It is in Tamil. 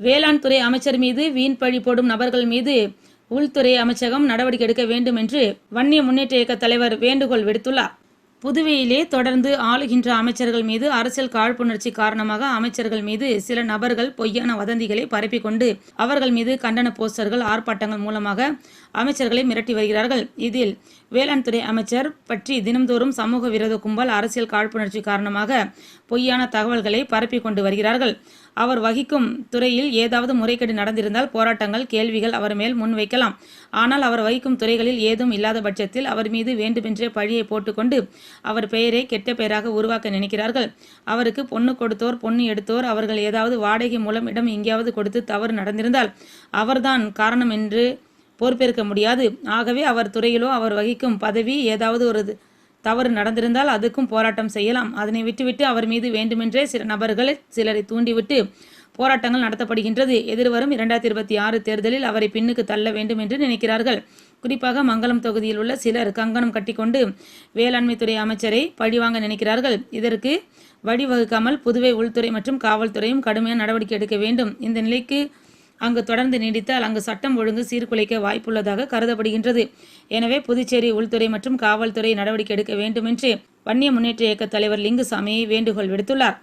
வேளாண் துறை அமைச்சர் மீது வீண் பழி போடும் நபர்கள் மீது உள்துறை அமைச்சகம் நடவடிக்கை எடுக்க வேண்டும் என்று வன்னிய முன்னேற்ற இயக்க தலைவர் வேண்டுகோள் விடுத்துள்ளார். புதுவையிலே தொடர்ந்து ஆளுகின்ற அமைச்சர்கள் மீது அரசியல் காழ்ப்புணர்ச்சி காரணமாக அமைச்சர்கள் மீது சில நபர்கள் பொய்யான வதந்திகளை பரப்பிக்கொண்டு அவர்கள் மீது கண்டன போஸ்டர்கள் ஆர்ப்பாட்டங்கள் மூலமாக அமைச்சர்களை மிரட்டி வருகிறார்கள். இதில் வேளாண் துறை அமைச்சர் பற்றி தினம்தோறும் சமூக விரோத கும்பல் அரசியல் காழ்ப்புணர்ச்சி காரணமாக பொய்யான தகவல்களை பரப்பிக் கொண்டு வருகிறார்கள். அவர் வகிக்கும் துறையில் ஏதாவது முறைகேடு நடந்திருந்தால் போராட்டங்கள் கேள்விகள் அவர் மேல் முன்வைக்கலாம் ஆனால் அவர் வகிக்கும் துறைகளில் ஏதும் இல்லாத பட்சத்தில் அவர் மீது வேண்டுமென்றே பழியை போட்டுக்கொண்டு அவர் பெயரை கெட்ட பெயராக உருவாக்க நினைக்கிறார்கள். அவருக்கு பொண்ணு கொடுத்தோர் பொண்ணு எடுத்தோர் அவர்கள் ஏதாவது வாடகை மூலம் இடம் எங்கேயாவது கொடுத்து தவறு நடந்திருந்தால் அவர்தான் காரணம் என்று பொறுப்பேற்க முடியாது. ஆகவே அவர் துறையிலோ அவர் வகிக்கும் பதவி ஏதாவது ஒரு தவறு நடந்திருந்தால் அதுக்கும் போராட்டம் செய்யலாம். அதனை விட்டுவிட்டு அவர் மீது வேண்டுமென்றே சில நபர்களை சிலரை தூண்டிவிட்டு போராட்டங்கள் நடத்தப்படுகின்றது. எதிர்வரும் இரண்டாயிரத்தி இருபத்தி ஆறு தேர்தலில் அவரை பின்னுக்கு தள்ள வேண்டும் என்று நினைக்கிறார்கள். குறிப்பாக மங்களம் தொகுதியில் உள்ள சிலர் கங்கணம் கட்டிக்கொண்டு வேளாண்மைத்துறை அமைச்சரை பழிவாங்க நினைக்கிறார்கள். இதற்கு வழிவகுக்காமல் புதுவை உள்துறை மற்றும் காவல்துறையும் கடுமையான நடவடிக்கை எடுக்க வேண்டும். இந்த நிலைக்கு அங்கு தொடர்ந்து நீடித்தால் அங்கு சட்டம் ஒழுங்கு சீர்குலைக்க வாய்ப்புள்ளதாக கருதப்படுகின்றது. எனவே புதுச்சேரி உள்துறை மற்றும் காவல்துறை நடவடிக்கை எடுக்க வேண்டும் என்று வன்னிய முன்னேற்ற இயக்க தலைவர் லிங்குசாமி வேண்டுகோள் விடுத்துள்ளார்.